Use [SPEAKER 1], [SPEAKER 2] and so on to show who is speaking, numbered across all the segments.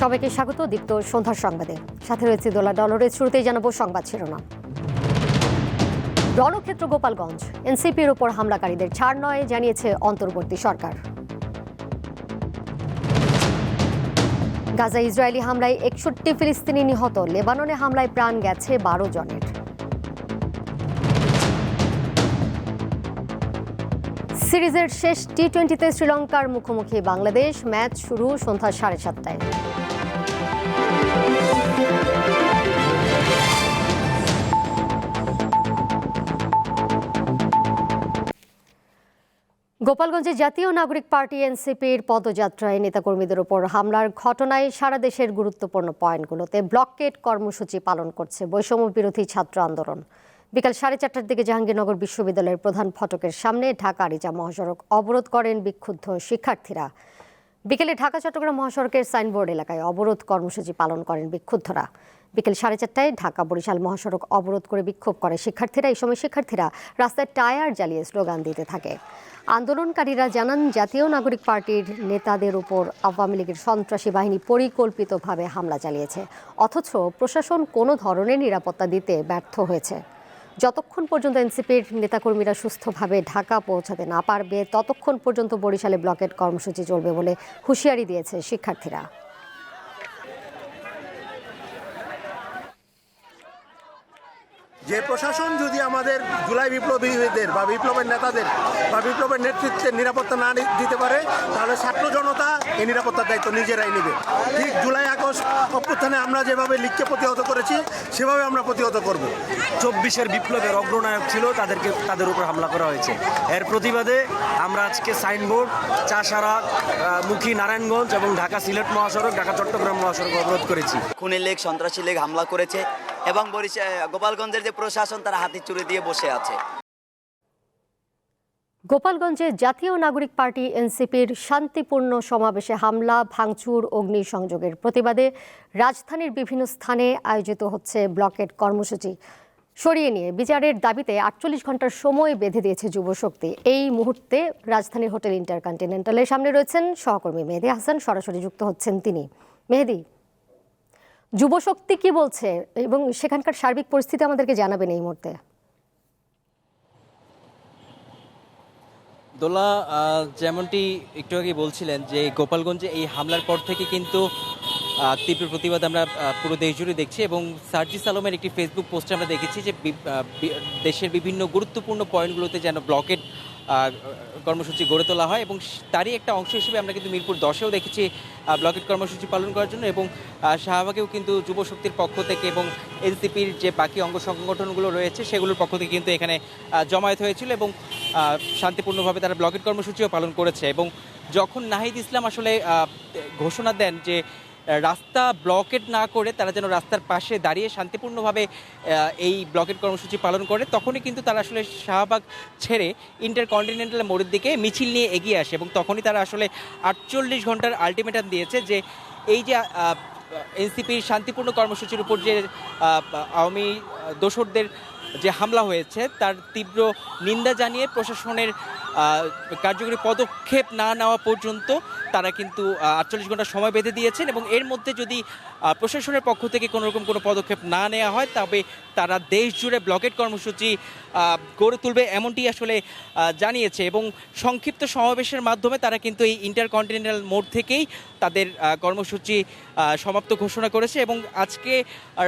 [SPEAKER 1] সবাইকে স্বাগত, দীপ্ত সন্ধ্যার সংবাদে। সাথে রয়েছে দোলা ডলরের শুরুতেই জানাব সংবাদ শিরোনাম। রণক্ষেত্র গোপালগঞ্জ, এনসিপির ওপর হামলাকারীদের ছাড় নয় জানিয়েছে অন্তর্বর্তী সরকার। গাজা ইসরায়েলি হামলায় একষট্টি ফিলিস্তিনি নিহত, লেবাননে হামলায় প্রাণ গেছে বারো জনের। সিরিজের শেষ টি টোয়েন্টিতে শ্রীলঙ্কার মুখোমুখি বাংলাদেশ, ম্যাচ শুরু সন্ধ্যা সাড়ে সাতটায়। গোপালগঞ্জে জাতীয় নাগরিক পার্টি এনসিপির পদযাত্রায় নেতাকর্মীদের ওপর হামলার ঘটনায় সারা দেশের গুরুত্বপূর্ণ পয়েন্টগুলোতে ব্লকেট কর্মসূচি পালন করছে বৈষম্য বিরোধী ছাত্র আন্দোলন। বিকাল সাড়ে চারটার দিকে জাহাঙ্গীরনগর বিশ্ববিদ্যালয়ের প্রধান ফটকের সামনে ঢাকা আরিচা মহাসড়ক অবরোধ করেন বিক্ষুব্ধ শিক্ষার্থীরা। বিকেলে ঢাকা, চট্টগ্রাম মহাসড়কের সাইনবোর্ড এলাকায় অবরোধ কর্মসূচি পালন করেন বিক্ষুব্ধরা। বিকেল সাড়ে চারটায় ঢাকা বরিশাল মহাসড়ক অবরোধ করে বিক্ষোভ করে শিক্ষার্থীরা। এই সময় শিক্ষার্থীরা রাস্তায় টায়ার জ্বালিয়ে স্লোগান দিতে থাকে। আন্দোলনকারীরা জানান, জাতীয় নাগরিক পার্টির নেতাদের উপর আওয়ামী লীগের সন্ত্রাসী বাহিনী পরিকল্পিতভাবে হামলা চালিয়েছে। অথচ প্রশাসন কোনো ধরনের নিরাপত্তা দিতে ব্যর্থ হয়েছে। যতক্ষণ পর্যন্ত এনসিপির নেতাকর্মীরা সুস্থভাবে ঢাকা পৌঁছাতে না পারবে, ততক্ষণ পর্যন্ত বরিশালে ব্লকেট কর্মসূচি চলবে বলে হুঁশিয়ারি দিয়েছে শিক্ষার্থীরা।
[SPEAKER 2] যে প্রশাসন যদি আমাদের জুলাই বিপ্লবীদের বা বিপ্লবের নেতাদের বা বিপ্লবের নেতৃত্বের নিরাপত্তা না দিতে পারে তাহলে ছাত্র জনতা এই নিরাপত্তার দায়িত্ব নিজেরাই নেবে। ঠিক জুলাই আগস্ট অভ্যুত্থানে আমরা যেভাবে লিখকে প্রতিহত করেছি সেভাবে আমরা প্রতিহত করব।
[SPEAKER 3] চব্বিশের বিপ্লবের অগ্রনায়ক ছিল তাদেরকে তাদের উপর হামলা করা হয়েছে। এর প্রতিবাদে আমরা আজকে সাইনবোর্ড চাষারা মুখী নারায়ণগঞ্জ এবং ঢাকা সিলেট মহাসড়ক ঢাকা চট্টগ্রাম মহাসড়ক অবরোধ করেছি।
[SPEAKER 4] খুনি লীগ সন্ত্রাসী লীগ হামলা করেছে। এবং গোপালগঞ্জের যে প্রশাসন, তারা হাতি চুরি দিয়ে বসে আছে।
[SPEAKER 1] গোপালগঞ্জে জাতীয় নাগরিক পার্টি এনসিপির শান্তিপূর্ণ সমাবেশে হামলা, ভাঙচুর, অগ্নিসংযোগের প্রতিবাদে রাজধানীর বিভিন্ন স্থানে আয়োজিত হচ্ছে ব্লকেট কর্মসূচি। সরিয়ে নিয়ে বিচারের দাবিতে আটচল্লিশ ঘণ্টার সময় বেঁধে দিয়েছে যুবশক্তি। এই মুহূর্তে রাজধানীর হোটেল ইন্টারকন্টিনেন্টালের সামনে রয়েছেন সহকর্মী মেহেদি হাসান। সরাসরি যুক্ত হচ্ছেন তিনি। মেহেদি যুবশক্তি কি বলছে? এবং সেখানকার সার্বিক পরিস্থিতি আমাদেরকে জানাবেন এই মুহূর্তে।
[SPEAKER 5] দোলা যেমনটি একটু আগে বলছিলেন যে গোপালগঞ্জে এই হামলার পর থেকে কিন্তু তীব্র প্রতিবাদ আমরা পুরো দেশ জুড়ে দেখছি এবং সার্জিস আলমের একটি ফেসবুক পোস্টে আমরা দেখেছি যে দেশের বিভিন্ন গুরুত্বপূর্ণ পয়েন্টগুলোতে যেন ব্লকেট কর্মসূচি গড়ে তোলা হয় এবং তারই একটা অংশ হিসেবে আমরা কিন্তু মিরপুর দশেও দেখেছি ব্লকেট কর্মসূচি পালন করার জন্য এবং শাহবাগেও কিন্তু যুবশক্তির পক্ষ থেকে এবং এনসিপির যে বাকি অঙ্গ সংগঠনগুলো রয়েছে সেগুলোর পক্ষ থেকে কিন্তু এখানে জমায়েত হয়েছিল এবং শান্তিপূর্ণভাবে তারা ব্লকেট কর্মসূচিও পালন করেছে এবং যখন নাহিদ ইসলাম আসলে ঘোষণা দেন যে রাস্তা ব্লকেট না করে তারা যেন রাস্তার পাশে দাঁড়িয়ে শান্তিপূর্ণভাবে এই ব্লকেট কর্মসূচি পালন করে, তখনই কিন্তু তারা আসলে শাহবাগ ছেড়ে ইন্টারকন্টিনেন্টাল মোড়ের দিকে মিছিল নিয়ে এগিয়ে আসে এবং তখনই তারা আসলে আটচল্লিশ ঘণ্টার আলটিমেটাম দিয়েছে যে এই যে এনসিপির শান্তিপূর্ণ কর্মসূচির উপর যে আওয়ামী দোসরদের যে হামলা হয়েছে, তার তীব্র নিন্দা জানিয়ে প্রশাসনের কার্যকরী পদক্ষেপ না নেওয়া পর্যন্ত তারা কিন্তু আটচল্লিশ ঘণ্টা সময় বেঁধে দিয়েছেন এবং এর মধ্যে যদি প্রশাসনের পক্ষ থেকে কোনো রকম কোনো পদক্ষেপ না নেওয়া হয়, তবে তারা দেশ জুড়ে ব্লকেট কর্মসূচি গড়ে তুলবে এমনটি আসলে জানিয়েছে এবং সংক্ষিপ্ত সমাবেশের মাধ্যমে তারা কিন্তু এই ইন্টারকন্টিনেন্টাল মোড় থেকেই তাদের কর্মসূচি সমাপ্ত ঘোষণা করেছে এবং আজকে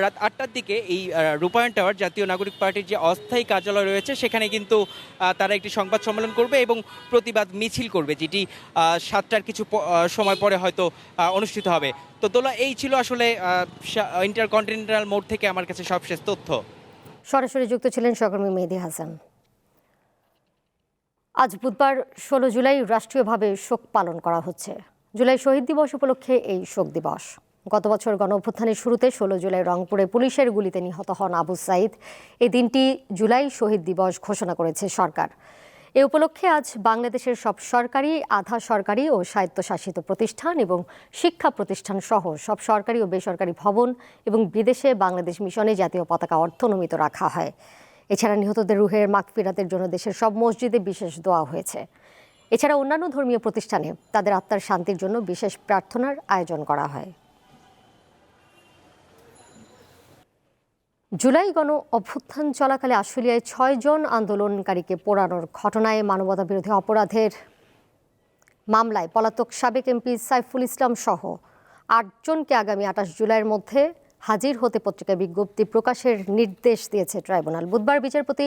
[SPEAKER 5] রাত আটটার দিকে এই রূপায়ণ টাওয়ার জাতীয় নাগরিক পার্টির যে অস্থায়ী কার্যালয় রয়েছে, সেখানে কিন্তু তারা একটি সংবাদ সম্মেলন করবে এবং প্রতিবাদ মিছিল করবে, যেটি সাতটার কিছু সময় পরে হয়তো অনুষ্ঠিত হবে। তো দোলা, এই ছিল আসলে ইন্টারকন্টিনেন্টাল মোড় থেকে আমার কাছে সবশেষ তথ্য।
[SPEAKER 1] সরাসরি যুক্ত ছিলেন সহকর্মী মেহেদি হাসান। আজ বুধবার ষোলো জুলাই রাষ্ট্রীয়ভাবে শোক পালন করা হচ্ছে। জুলাই শহীদ দিবস উপলক্ষে এই শোক দিবস। গত বছর গণ অভ্যুত্থানের শুরুতে ষোলো জুলাই রংপুরে পুলিশের গুলিতে নিহত হন আবু সাইদ। এই দিনটি জুলাই শহীদ দিবস ঘোষণা করেছে সরকার। এ উপলক্ষে আজ বাংলাদেশের সব সরকারি, আধা সরকারি ও স্বায়ত্তশাসিত প্রতিষ্ঠান এবং শিক্ষা প্রতিষ্ঠান সহ সব সরকারি ও বেসরকারি ভবন এবং বিদেশে বাংলাদেশ মিশনে জাতীয় পতাকা অর্থনমিত রাখা হয়। এছাড়া নিহতদের রুহের মাগফিরাতের জন্য দেশের সব মসজিদে বিশেষ দোয়া হয়েছে। এছাড়া অন্যান্য ধর্মীয় প্রতিষ্ঠানে তাদের আত্মার শান্তির জন্য বিশেষ প্রার্থনার আয়োজন করা হয়। জুলাই গণ অভ্যুত্থান চলাকালে আশুলিয়ায় ছয়জন আন্দোলনকারীকে পোড়ানোর ঘটনায় মানবতা বিরোধী অপরাধের মামলায় পলাতক সাবেক এমপি সাইফুল ইসলাম সহ আটজনকে আগামী আঠাশ জুলাইয়ের মধ্যে হাজির হতে পত্রিকায় বিজ্ঞপ্তি প্রকাশের নির্দেশ দিয়েছে ট্রাইব্যুনাল। বুধবার বিচারপতি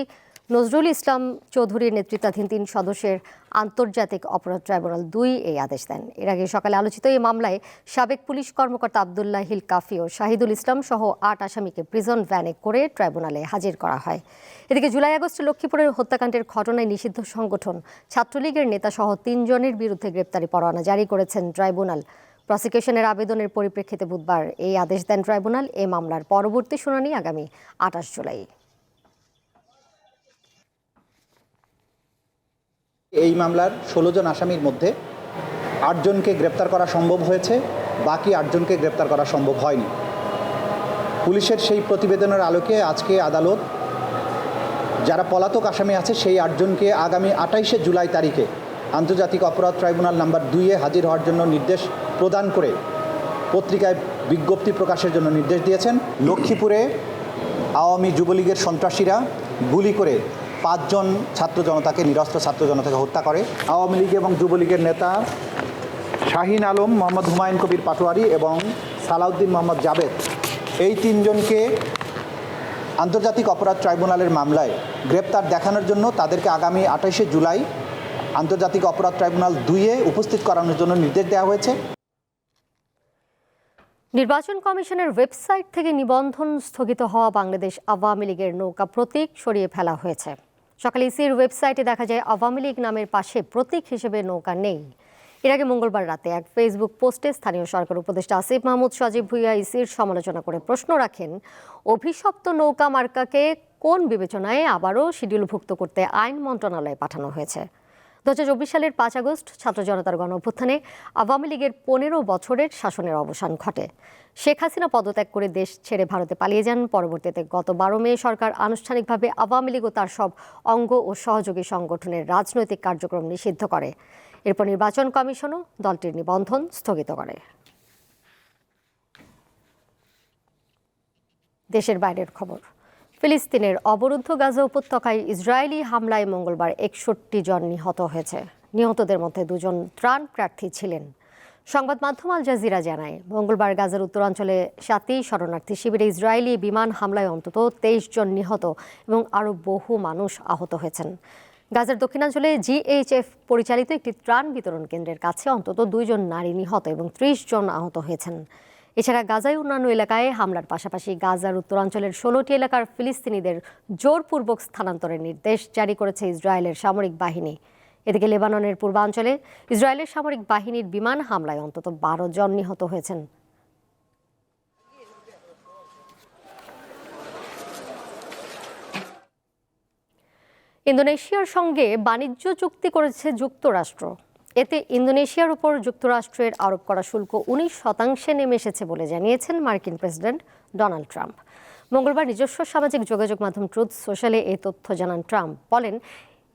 [SPEAKER 1] নজরুল ইসলাম চৌধুরীর নেতৃত্বাধীন তিন সদস্যের আন্তর্জাতিক অপরাধ ট্রাইব্যুনাল দুই এই আদেশ দেন। এর আগে সকালে আলোচিত এই মামলায় সাবেক পুলিশ কর্মকর্তা আবদুল্লাহ হিল কাফি ও শাহিদুল ইসলাম সহ আট আসামিকে প্রিজন ভ্যানে করে ট্রাইব্যুনালে হাজির করা হয়। এদিকে জুলাই আগস্টে লক্ষ্মীপুরের হত্যাকাণ্ডের ঘটনায় নিষিদ্ধ সংগঠন, ছাত্রলীগের নেতা সহ তিনজনের বিরুদ্ধে গ্রেপ্তারি পরোয়ানা জারি করেছেন ট্রাইব্যুনাল। প্রসিকিউশনের আবেদনের পরিপ্রেক্ষিতে বুধবার এই আদেশ দেন ট্রাইব্যুনাল। এই মামলার পরবর্তী শুনানি আগামী আঠাশ জুলাই।
[SPEAKER 6] এই মামলার ষোলো জন আসামির মধ্যে আটজনকে গ্রেপ্তার করা সম্ভব হয়েছে, বাকি আটজনকে গ্রেপ্তার করা সম্ভব হয়নি। পুলিশের সেই প্রতিবেদনের আলোকে আজকে আদালত, যারা পলাতক আসামি আছে, সেই আটজনকে আগামী আঠাইশে জুলাই তারিখে আন্তর্জাতিক অপরাধ ট্রাইব্যুনাল নাম্বার দুইয়ে হাজির হওয়ার জন্য নির্দেশ প্রদান করে পত্রিকায় বিজ্ঞপ্তি প্রকাশের জন্য নির্দেশ দিয়েছেন। লক্ষ্মীপুরে আওয়ামী যুবলীগের সন্ত্রাসীরা গুলি করে পাঁচজন ছাত্র জনতাকে, নিরস্ত্র ছাত্র জনতাকে হত্যা করে। আওয়ামী লীগ এবং যুবলীগের নেতা শাহিন আলম, মোহাম্মদ হুমায়ুন কবির পাটোয়ারি এবং সালাউদ্দিন মোহাম্মদ জাবেদ এই তিনজনকে আন্তর্জাতিক অপরাধ ট্রাইব্যুনালের মামলায় গ্রেপ্তার দেখানোর জন্য তাদেরকে আগামী আঠাশে জুলাই আন্তর্জাতিক অপরাধ ট্রাইব্যুনাল দুইয়ে উপস্থিত করানোর জন্য নির্দেশ দেওয়া হয়েছে।
[SPEAKER 1] নির্বাচন কমিশনের ওয়েবসাইট থেকে নিবন্ধন স্থগিত হওয়া বাংলাদেশ আওয়ামী লীগের নৌকা প্রতীক সরিয়ে ফেলা হয়েছে। সকালে ইসির ওয়েবসাইটে দেখা যায় আওয়ামী লীগ নামের পাশে প্রতীক হিসেবে নৌকা নেই। এর আগে মঙ্গলবার রাতে এক ফেসবুক পোস্টে স্থানীয় সরকার উপদেষ্টা আসিফ মাহমুদ সজীব ভুইয়া ইসির সমালোচনা করে প্রশ্ন রাখেন, অভিশপ্ত নৌকা মার্কাকে কোন বিবেচনায় আবারও শিডিউলভুক্ত করতে আইন মন্ত্রণালয়ে পাঠানো হয়েছে? দু হাজার চব্বিশ সালের পাঁচ আগস্ট ছাত্র জনতার গণ অভ্যুত্থানে আওয়ামী লীগের পনেরো বছরের শাসনের অবসান ঘটে। শেখ হাসিনা পদত্যাগ করে দেশ ছেড়ে ভারতে পালিয়ে যান। পরবর্তীতে গত বারো মে সরকার আনুষ্ঠানিকভাবে আওয়ামী লীগ ও তার সব অঙ্গ ও সহযোগী সংগঠনের রাজনৈতিক কার্যক্রম নিষিদ্ধ করে। এরপর নির্বাচন কমিশনও দলটির নিবন্ধন স্থগিত করে। দেশের বাইরের খবর। ফিলিস্তিনের অবরুদ্ধ গাজা উপত্যকায় ইসরায়েলি হামলায় মঙ্গলবার একষট্টি জন নিহত হয়েছে। নিহতদের মধ্যে দুজন ত্রাণ প্রার্থী ছিলেন। সংবাদ মাধ্যম আল জাজিরা জানায়, মঙ্গলবার গাজার উত্তরাঞ্চলে সাতই শরণার্থী শিবিরে ইসরায়েলি বিমান হামলায় অন্তত তেইশ জন নিহত এবং আরও বহু মানুষ আহত হয়েছেন। গাজার দক্ষিণাঞ্চলে জিএইচএফ পরিচালিত একটি ত্রাণ বিতরণ কেন্দ্রের কাছে অন্তত দুইজন নারী নিহত এবং ত্রিশ জন আহত হয়েছেন। এছাড়া গাজায় অন্যান্য এলাকায় হামলার পাশাপাশি গাজার উত্তরাঞ্চলের ষোলোটি এলাকার ফিলিস্তিনিদের জোরপূর্বক স্থানান্তরের নির্দেশ জারি করেছে ইসরায়েলের সামরিক বাহিনী। এদিকে লেবাননের পূর্বাঞ্চলে ইসরায়েলের সামরিক বাহিনীর বিমান হামলায় অন্তত বারো জন নিহত হয়েছেন। ইন্দোনেশিয়ার সঙ্গে বাণিজ্য চুক্তি করেছে যুক্তরাষ্ট্র। এতে ইন্দোনেশিয়ার উপর যুক্তরাষ্ট্রের আরোপ করা শুল্ক উনিশ শতাংশে নেমে এসেছে বলে জানিয়েছেন মার্কিন প্রেসিডেন্ট ডোনাল্ড ট্রাম্প। মঙ্গলবার নিজস্ব সামাজিক যোগাযোগ মাধ্যম ট্রুথ সোশ্যালে এই তথ্য জানান ট্রাম্প। বলেন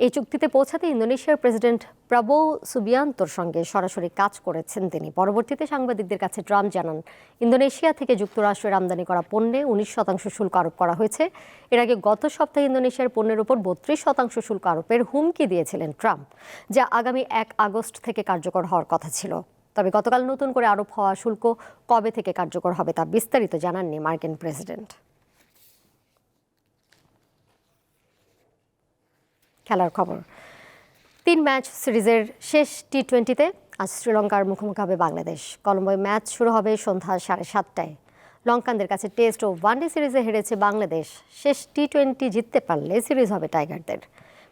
[SPEAKER 1] এই চুক্তিতে পৌঁছাতে ইন্দোনেশিয়ার প্রেসিডেন্ট প্রাবো সুবিয়ান্তোর সঙ্গে সরাসরি কাজ করেছেন তিনি। পরবর্তীতে সাংবাদিকদের কাছে ট্রাম্প জানান, ইন্দোনেশিয়া থেকে যুক্তরাষ্ট্রের আমদানি করা পণ্যে উনিশ শতাংশ শুল্ক আরোপ করা হয়েছে। এর আগে গত সপ্তাহে ইন্দোনেশিয়ার পণ্যের উপর বত্রিশ শতাংশ শুল্ক আরোপের হুমকি দিয়েছিলেন ট্রাম্প, যা আগামী এক আগস্ট থেকে কার্যকর হওয়ার কথা ছিল। তবে গতকাল নতুন করে আরোপ হওয়া শুল্ক কবে থেকে কার্যকর হবে তা বিস্তারিত জানাননি মার্কিন প্রেসিডেন্ট। খেলার খবর। তিন ম্যাচ সিরিজের শেষ টি টোয়েন্টিতে আজ শ্রীলঙ্কার মুখোমুখি হবে বাংলাদেশ। কলম্বোয় ম্যাচ শুরু হবে সন্ধ্যা সাড়ে সাতটায়। লঙ্কানদের কাছে টেস্ট ও ওয়ানডে সিরিজে হেরেছে বাংলাদেশ। শেষ টি টোয়েন্টি জিততে পারলে সিরিজ হবে টাইগারদের।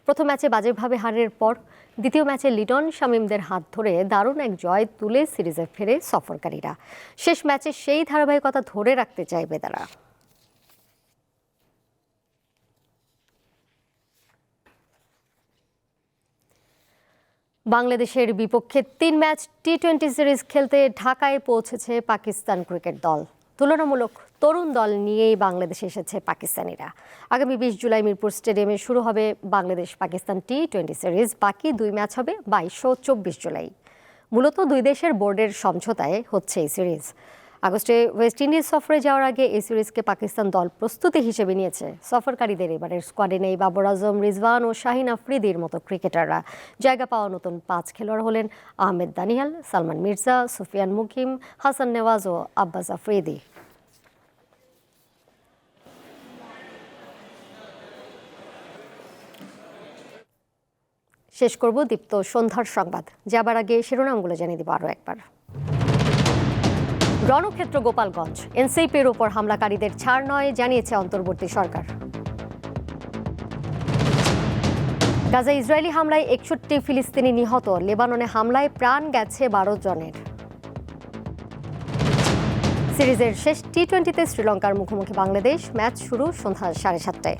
[SPEAKER 1] প্রথম ম্যাচে বাজেভাবে হারের পর দ্বিতীয় ম্যাচে লিটন শামিমদের হাত ধরে দারুণ এক জয় তুলে সিরিজে ফেরে সফরকারীরা। শেষ ম্যাচে সেই ধারাবাহিকতা ধরে রাখতে চাইবে তারা। বাংলাদেশের বিপক্ষে তিন ম্যাচ টি টোয়েন্টি সিরিজ খেলতে ঢাকায় পৌঁছেছে পাকিস্তান ক্রিকেট দল। তুলনামূলক তরুণ দল নিয়েই বাংলাদেশে এসেছে পাকিস্তানিরা। আগামী বিশ জুলাই মিরপুর স্টেডিয়ামে শুরু হবে Bangladesh Pakistan T twenty series. বাকি দুই ম্যাচ হবে বাইশ ও চব্বিশ জুলাই। মূলত দুই দেশের বোর্ডের সমঝোতায় হচ্ছে এই সিরিজ। আগস্টে ওয়েস্ট ইন্ডিজ সফরে যাওয়ার আগে এই সিরিজকে পাকিস্তান দল প্রস্তুতি হিসেবে নিয়েছে। সফরকারীদের এবারের স্কোয়াডে নেই বাবর আজম, রিজওয়ান ও শাহিন আফ্রিদির মতো ক্রিকেটাররা জায়গা পাওয়া নতুন পাঁচ খেলোয়াড় হলেন আহমেদ দানিয়াল, সালমান মির্জা, সুফিয়ান মুকিম, হাসান নেওয়াজ ও আব্বাস আফ্রিদি। শেষ করব দীপ্ত সন্ধ্যার সংবাদ। যাবার আগে শিরোনামগুলো জানিয়ে দিব আরও একবার। রণক্ষেত্র গোপালগঞ্জ। এনসিপির উপর হামলাকারীদের ছাড় নয়, জানিয়েছে অন্তর্বর্তী সরকার। গাজা ইসরায়েলি হামলায় একষট্টি ফিলিস্তিনি নিহত। লেবাননে হামলায় প্রাণ গেছে বারো জনের। সিরিজের শেষ টি টোয়েন্টিতে শ্রীলঙ্কার মুখোমুখি বাংলাদেশ। ম্যাচ শুরু সন্ধ্যা সাড়ে সাতটায়।